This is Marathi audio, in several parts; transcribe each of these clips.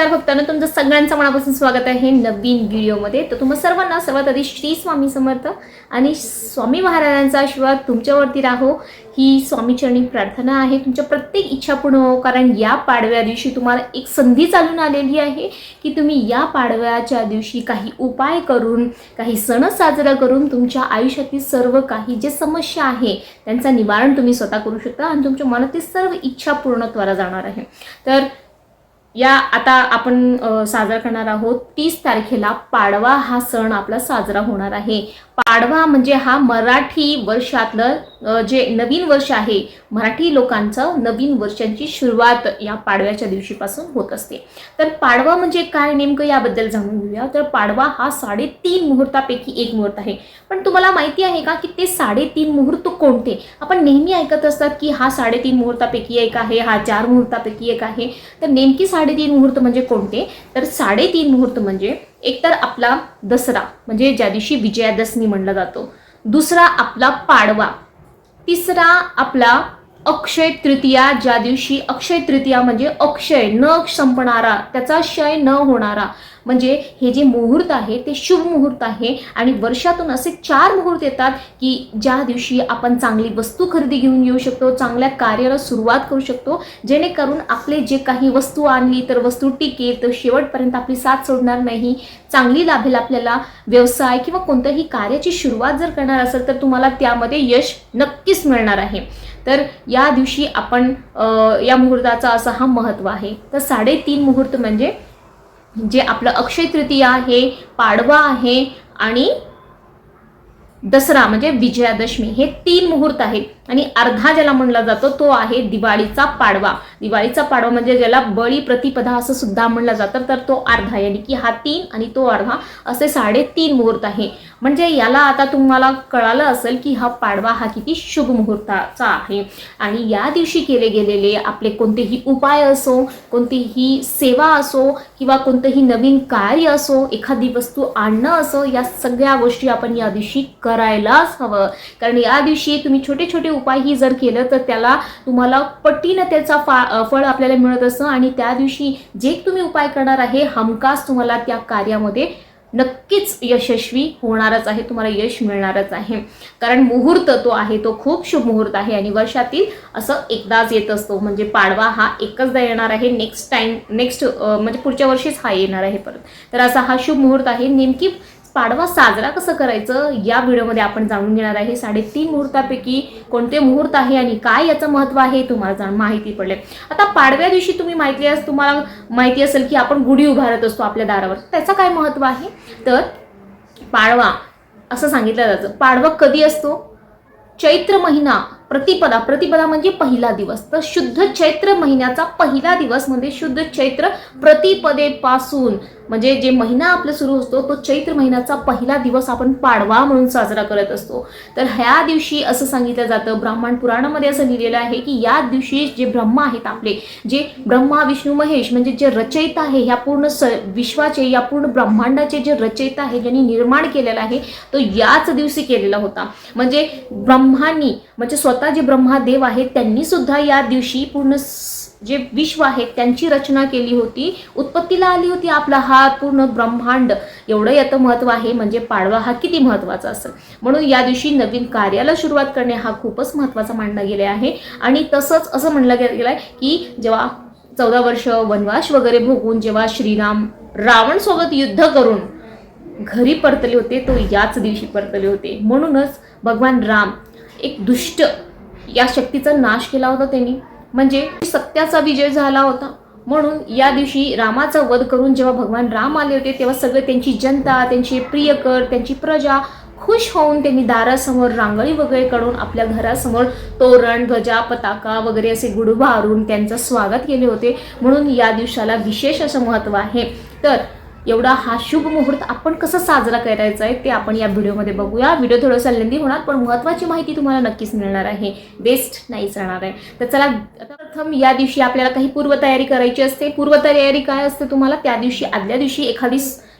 नमस्कार भक्तांनो तुमचं सगळ्यांचं मनापासून स्वागत आहे नवीन व्हिडिओमध्ये. तर तुम्हा सर्वांना सर्वात आधी श्री स्वामी समर्थ आणि स्वामी महाराजांचा आशीर्वाद तुमच्यावरती राहो. ही स्वामीचरणी प्रार्थना आहे. तुमच्या प्रत्येक इच्छा पूर्ण हो कारण या पाडव्या दिवशी तुम्हाला एक संधी चालून आलेली आहे की तुम्ही या पाडव्याच्या दिवशी काही उपाय करून काही सण साजरा करून तुमच्या आयुष्यातील सर्व काही जे समस्या आहे त्यांचं निवारण तुम्ही स्वतः करू शकता आणि तुमच्या मनातील सर्व इच्छा पूर्णत्वाला जाणार आहे. तर या आता आपण साजरा करणार आहोत तीस तारखेला पाडवा हा सण आपला साजरा होणार आहे. पाडवा म्हणजे हा मराठी वर्षातलं जे नवीन वर्ष आहे मराठी लोकांचं नवीन वर्षांची सुरुवात या पाडव्याच्या दिवशीपासून होत असते. तर पाडवा म्हणजे काय नेमकं याबद्दल जाणून घेऊया. तर पाडवा हा साडेतीन मुहूर्तापैकी एक मुहूर्त आहे. पण तुम्हाला माहिती आहे का की ते साडेतीन मुहूर्त कोणते? आपण नेहमी ऐकत असतात की हा साडेतीन मुहूर्तापैकी एक आहे हा चार मुहूर्तापैकी एक आहे. तर नेमकी साडेतीन मुहूर्त म्हणजे कोणते? तर साडेतीन मुहूर्त म्हणजे एकतर आपला दसरा म्हणजे ज्या दिवशी विजयादशमी म्हणला जातो. दुसरा आपला पाडवा. तिसरा आपला अक्षय तृतीया ज्या दिवशी अक्षय तृतीया म्हणजे अक्षय न संपणारा त्याचा क्षय न होणारा म्हणजे हे जे मुहूर्त आहे ते शुभ मुहूर्त आहे आणि वर्षातून असे चार मुहूर्त येतात की ज्या दिवशी आपण चांगली वस्तू खरेदी घेऊन येऊ शकतो चांगल्या कार्याला सुरुवात करू शकतो. जेणेकरून आपले जे काही वस्तू आणली तर वस्तू टिकेल तर शेवटपर्यंत आपली साथ सोडणार नाही. चांगली लाभेल आपल्याला. व्यवसाय किंवा कोणत्याही कार्याची सुरुवात जर करणार असेल तर तुम्हाला त्यामध्ये यश नक्कीच मिळणार आहे. तर या दिवशी आपण या मुहूर्ताचा असा हा महत्त्व आहे. तर साडेतीन मुहूर्त म्हणजे जे आपलं अक्षय तृतीया आहे पाडवा आहे आणि दसरा म्हणजे विजयादशमी हे तीन मुहूर्त आहेत. आणि अर्धा ज्याला म्हणला जातो तो आहे दिवाळीचा पाडवा. दिवाळीचा पाडवा म्हणजे ज्याला बळी प्रतिपदा असं सुद्धा म्हणलं जातं तर तो अर्धा यानी की हा तीन आणि तो अर्धा असे साडेतीन मुहूर्त आहे. म्हणजे याला आता तुम्हाला कळालं असेल की हा पाडवा हा किती शुभ मुहूर्ताचा आहे. आणि या दिवशी केले गेलेले आपले कोणतेही उपाय असो कोणतीही सेवा असो किंवा कोणतंही नवीन कार्य असो एखादी वस्तू आणणं असो या सगळ्या गोष्टी आपण या दिवशी करायलाच हवं. कारण या दिवशी तुम्ही छोटे छोटे उपायही जर केलं तर त्याला तुम्हाला पटीनं त्याचा फा फळ आपल्याला मिळत असतं आणि त्या दिवशी जे तुम्ही उपाय करणार आहे हमखास तुम्हाला त्या कार्यामध्ये नक्कीच यशस्वी होणारच आहे तुम्हाला यश मिळणारच आहे. कारण मुहूर्त तो आहे तो खूप शुभ मुहूर्त आहे आणि वर्षातील असं एकदाच येत असतो. म्हणजे पाडवा हा एकचदा येणार आहे नेक्स्ट टाईम नेक्स्ट म्हणजे पुढच्या वर्षीच हा येणार आहे परत. तर असा हा शुभ मुहूर्त आहे. नेमकी पाडवा साजरा कसं करायचं या व्हिडिओमध्ये आपण जाणून घेणार आहे. साडेतीन मुहूर्तापैकी कोणते मुहूर्त आहे आणि काय याचं महत्त्व आहे तुम्हाला जाण माहिती पडले. आता पाडव्या दिवशी तुम्ही माहिती अस तुम्हाला माहिती असेल की आपण गुढी उभारत असतो आपल्या दारावर. त्याचं काय महत्त्व आहे? तर पाडवा असं सांगितलं जातं. पाडवा कधी असतो? चैत्र महिना प्रतिपदा. प्रतिपदा म्हणजे पहिला दिवस. तर शुद्ध चैत्र महिन्याचा पहिला दिवस म्हणजे शुद्ध चैत्र प्रतिपदेपासून. म्हणजे जे महिना आपला सुरू असतो तो चैत्र महिन्याचा पहिला दिवस आपण पाडवा म्हणून साजरा करत असतो. तर ह्या दिवशी असं सांगितलं जातं ब्राह्मण पुराणामध्ये असं लिहिलेलं आहे की या दिवशी जे ब्रह्मा आहेत आपले जे ब्रह्मा विष्णू महेश म्हणजे जे रचयिता आहे ह्या पूर्ण स विश्वाचे या पूर्ण ब्रह्मांडाचे जे रचयिता आहे ज्यांनी निर्माण केलेला आहे तो याच दिवशी केलेला होता. म्हणजे ब्रह्मांनी म्हणजे स्वतः जे ब्रह्मादेव आहेत त्यांनी सुद्धा या दिवशी पूर्ण जे विश्व आहेत त्यांची रचना केली होती. उत्पत्तीला आली होती आपला हा पूर्ण ब्रह्मांड. एवढं याचं महत्त्व आहे म्हणजे पाडवा हा किती महत्त्वाचा असेल. म्हणून या दिवशी नवीन कार्याला सुरुवात करणे हा खूपच महत्त्वाचा मानला गेला आहे. आणि तसंच असं म्हणलं गेलं आहे की जेव्हा चौदा वर्ष वनवास वगैरे भोगून जेव्हा श्रीराम रावणसोबत युद्ध करून घरी परतले होते तो याच दिवशी परतले होते. म्हणूनच भगवान राम एक दुष्ट या शक्तीचा नाश केला होता त्यांनी. म्हणजे सत्याचा विजय झाला होता. म्हणून या दिवशी रामाचा वध करून जेव्हा भगवान राम आले होते तेव्हा सगळे त्यांची जनता त्यांचे प्रियकर त्यांची प्रजा खुश होऊन त्यांनी दारासमोर रांगोळी वगैरे काढून आपल्या घरासमोर तोरण ध्वजा पताका वगैरे असे गुडुभारून त्यांचं स्वागत केले होते. म्हणून या दिवसाला विशेष असं महत्त्व आहे. तर एवढा हा शुभ मुहूर्त आपण कसं साजरा करायचा आहे ते आपण या व्हिडिओमध्ये बघूया. व्हिडिओ थोडासा लेंदी होणार पण महत्त्वाची माहिती तुम्हाला नक्कीच मिळणार आहे. वेस्ट नाहीच राहणार आहे. तर चला प्रथम या दिवशी आपल्याला काही पूर्वतयारी करायची असते. पूर्वतयारी काय असते तुम्हाला? त्या दिवशी आदल्या दिवशी एखादी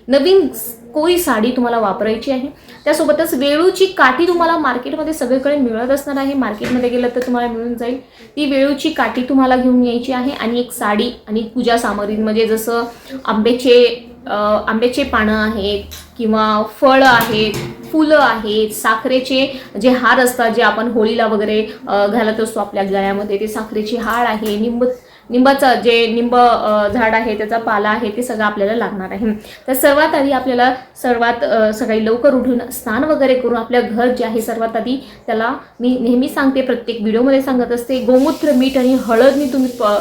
नवीन कोळी साडी तुम्हाला वापरायची आहे. त्यासोबतच वेळूची काठी तुम्हाला मार्केटमध्ये सगळीकडे मिळत असणार आहे. मार्केटमध्ये गेलं तर तुम्हाला मिळून जाईल. ती वेळूची काठी तुम्हाला घेऊन यायची आहे. आणि एक साडी आणि पूजा सामग्री म्हणजे जसं आंब्याचे आंब्याचे पानं आहेत किंवा फळं आहेत फुलं आहेत साखरेचे जे हार असतात जे आपण होळीला वगैरे घालत असतो आपल्या गळ्यामध्ये ते साखरेचे हार आहे निंब निंबाचं जे निंब झाड आहे त्याचा पाला आहे ते सगळं आपल्याला लागणार आहे. तर सर्वात आधी आपल्याला सर्वात सकाळी लवकर उठून स्नान वगैरे करून आपल्या घर जे आहे सर्वात आधी त्याला मी नेहमी सांगते प्रत्येक व्हिडिओमध्ये सांगत असते गोमूत्र मीठ आणि हळदनी तुम्ही प-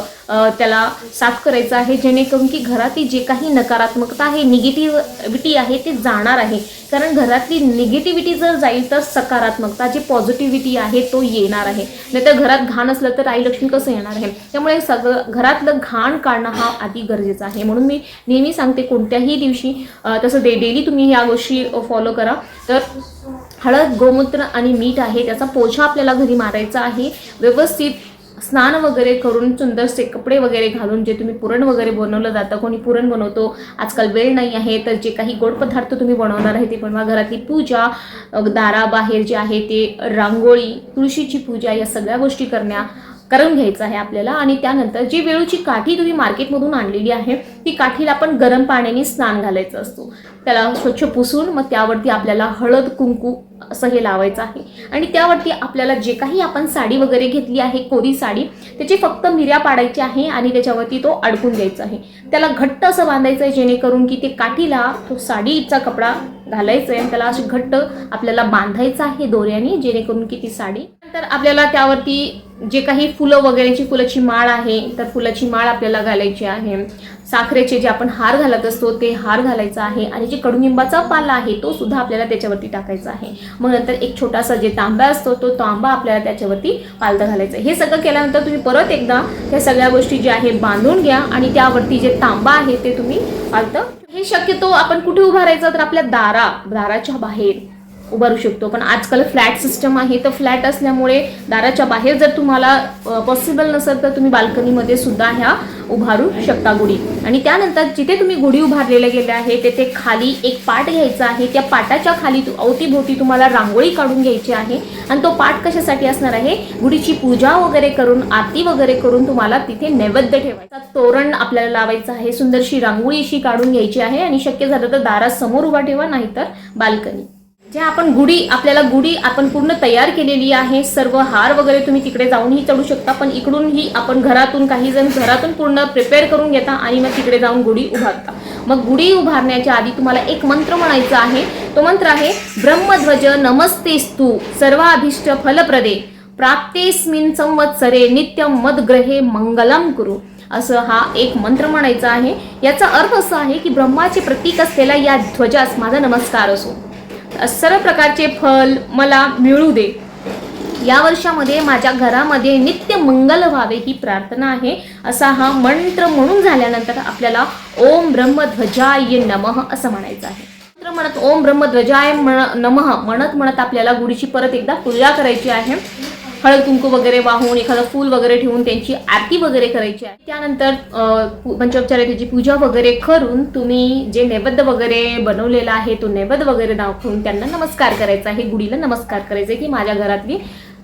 त्याला साफ करायचं आहे जेणेकरून की घरातली जे काही नकारात्मकता आहे निगेटिव्हिटी आहे ते जाणार आहे. कारण घरातली निगेटिव्हिटी जर जाईल तर सकारात्मकता जी पॉझिटिव्हिटी आहे तो येणार आहे. नाहीतर घरात घाण असलं तर आई लक्ष्मी कसं येणार आहे? त्यामुळे सगळं घरातलं घाण काढणं हा अति गरजेचा आहे. म्हणून मी नेहमी सांगते कोणत्याही दिवशी तसं डे डेली तुम्ही ह्या गोष्टी फॉलो करा. तर हळद गोमूत्र आणि मीठ आहे त्याचा पोछा आपल्याला घरी मारायचा आहे. व्यवस्थित स्नान वगैरे करून सुंदरसे कपडे वगैरे घालून जे तुम्ही पुरण वगैरे बनवलं जातं कोणी पुरण बनवतो आजकाल वेळ नाही आहे तर जे काही गोड पदार्थ तुम्ही बनवणार आहे ते बनवा घरातली पूजा दाराबाहेर जे आहे ते रांगोळी तुळशीची पूजा या सगळ्या गोष्टी करण्या करून घ्यायचं आहे आपल्याला आणि त्यानंतर जी वेळूची काठी तुम्ही मार्केटमधून आणलेली आहे ती काठीला आपण गरम पाण्याने स्नान घालायचं असतो. त्याला स्वच्छ पुसून मग त्यावरती आपल्याला हळद कुंकू असं हे लावायचं आहे. आणि त्यावरती आपल्याला जे काही आपण साडी वगैरे घेतली आहे कोरी साडी त्याची फक्त मिऱ्या पाडायची आहे आणि त्याच्यावरती तो अडकून द्यायचा आहे. त्याला घट्ट असं बांधायचं आहे जेणेकरून की ते काठीला तो साडीचा कपडा घालायचा आहे आणि त्याला अशी घट्ट आपल्याला बांधायचं आहे दोऱ्याने जेणेकरून की ती साडी. नंतर आपल्याला त्यावरती जे काही फुलं वगैरेची फुलाची माळ आहे तर फुलाची माळ आपल्याला घालायची आहे. साखरेचे जे आपण हार घालत असतो ते हार घालायचं आहे आणि जे कडुनिंबाचा पाला आहे तो सुद्धा आपल्याला त्याच्यावरती टाकायचा आहे. मग नंतर एक छोटासा जे तांबा असतो तो तांबा आपल्याला त्याच्यावरती पालतं घालायचं आहे. हे सगळं केल्यानंतर तुम्ही परत एकदा त्या सगळ्या गोष्टी ज्या आहे बांधून घ्या आणि त्यावरती जे तांबा आहे ते तुम्ही पालतं. हे शक्यतो आपण कुठे उभारायचं? तर आपल्या दारा दाराच्या बाहेर. उभारू शकतो. पण आजकाल फ्लॅट सिस्टम आहे तर फ्लॅट असल्यामुळे दाराच्या बाहेर जर तुम्हाला पॉसिबल नसेल तर तुम्ही बाल्कनीमध्ये सुद्धा ह्या उभारू शकता गुढी. आणि त्यानंतर जिथे तुम्ही गुढी उभारलेल्या गेल्या आहे तेथे खाली एक पाट घ्यायचा आहे. त्या पाटाच्या खाली तु- अवतीभोवती तुम्हाला रांगोळी काढून घ्यायची आहे. आणि तो पाट कशासाठी असणार आहे? गुढीची पूजा वगैरे करून आरती वगैरे करून तुम्हाला तिथे नैवेद्य ठेवायचा. तोरण आपल्याला लावायचं आहे. सुंदरशी रांगोळी अशी काढून घ्यायची आहे. आणि शक्य झालं तर दारासमोर उभा ठेवा नाहीतर बाल्कनी. जे आपण गुढी आपल्याला गुढी आपण पूर्ण तयार केलेली आहे सर्व हार वगैरे तुम्ही तिकडे जाऊनही चढू शकता पण इकडूनही आपण घरातून काही जण घरातून पूर्ण प्रिपेअर करून घेता आणि मग तिकडे जाऊन गुढी उभारता. मग गुढी उभारण्याच्या आधी तुम्हाला एक मंत्र म्हणायचा आहे. तो मंत्र आहे ब्रह्मध्वज नमस्तेस्तु सर्वाभिष्ट फलप्रदे प्राप्तेस्मिन संवत्सरे नित्यम मदग्रहे मंगलम कुरु. असं हा एक मंत्र म्हणायचा आहे. याचा अर्थ असा आहे की ब्रह्माचे प्रतीक असलेला या ध्वजास माझा नमस्कार असो. सर्व प्रकारचे फल मला मिळू दे. या वर्षामध्ये माझ्या घरामध्ये नित्य मंगल व्हावे ही प्रार्थना आहे असा हा मंत्र म्हणून झाल्यानंतर आपल्याला ओम ब्रह्मध्वजाय नमः असं म्हणायचं आहे. मंत्र म्हणत ओम ब्रह्मध्वजाय म्हण- नमः म्हणत म्हणत आपल्याला गुढीची परत एकदा पूजा करायची आहे. हळद कुंकू वगैरे वाहून एखादं फूल वगैरे ठेवून त्यांची आरती वगैरे करायची आहे. त्यानंतर पंचोपचार त्याची पूजा वगैरे करून तुम्ही जे नैवेद्य वगैरे बनवलेला आहे तो नैवेद्य वगैरे दाखवून त्यांना नमस्कार करायचा आहे. गुढीला नमस्कार करायचा आहे की माझ्या घरातली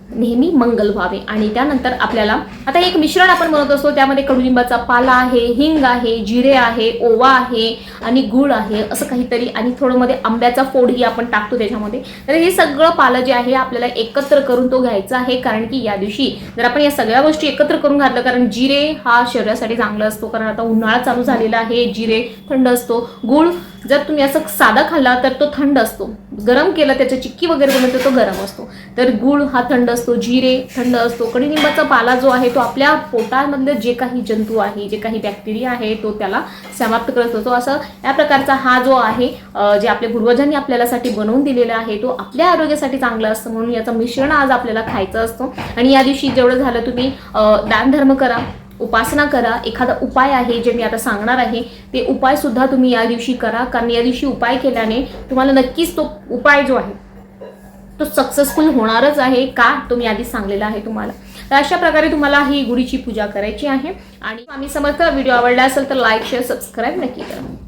नेहमी मंगल व्हावे. आणि त्यानंतर आपल्याला आता एक मिश्रण आपण बनवत असतो त्यामध्ये कडुलिंबाचा पाला आहे हिंग आहे जिरे आहे ओवा आहे आणि गुळ आहे असं काहीतरी. आणि थोडं मध्ये आंब्याचा फोडही आपण टाकतो त्याच्यामध्ये. तर हे सगळं पालं जे आहे आपल्याला एकत्र करून तो घ्यायचा आहे. कारण की या दिवशी जर आपण या सगळ्या गोष्टी एकत्र करून घातलं कारण जिरे हा शरीरासाठी चांगला असतो. कारण आता उन्हाळा चालू झालेला आहे जिरे थंड असतो. गुळ जर तुम्ही असं साधा खाल्ला तर तो थंड असतो. गरम केलं त्याच्या चिक्की वगैरे बनवतो तो गरम असतो. तर गुळ हा थंड असतो जिरे थंड असतो. कडुनिंबाचा पाला जो आहे तो आपल्या पोटामधले जे काही जंतू आहे जे काही बॅक्टेरिया आहे तो त्याला समाप्त करत असतो. असं या प्रकारचा हा जो आहे जे आपल्या पूर्वजांनी आपल्यासाठी बनवून दिलेला आहे तो आपल्या आरोग्यासाठी चांगला असतं. म्हणून याचं मिश्रण आज आपल्याला खायचं असतो. आणि या दिवशी जेवढं झालं तुम्ही दानधर्म करा. उपासना करा. एखादा उपाय आहे जे मी आता सांगणार आहे ते उपाय सुद्धा तुम्ही या दिवशी करा. कारण या दिवशी उपाय केल्याने तुम्हाला नक्कीच तो उपाय जो आहे तो सक्सेसफुल होणारच आहे का? तो मी आधीच सांगलेला आहे तुम्हाला. तर अशा प्रकारे तुम्हाला ही गुढीची पूजा करायची आहे. आणि आम्ही समर्थ व्हिडिओ आवडला असेल तर लाईक शेअर सबस्क्राईब नक्की करा.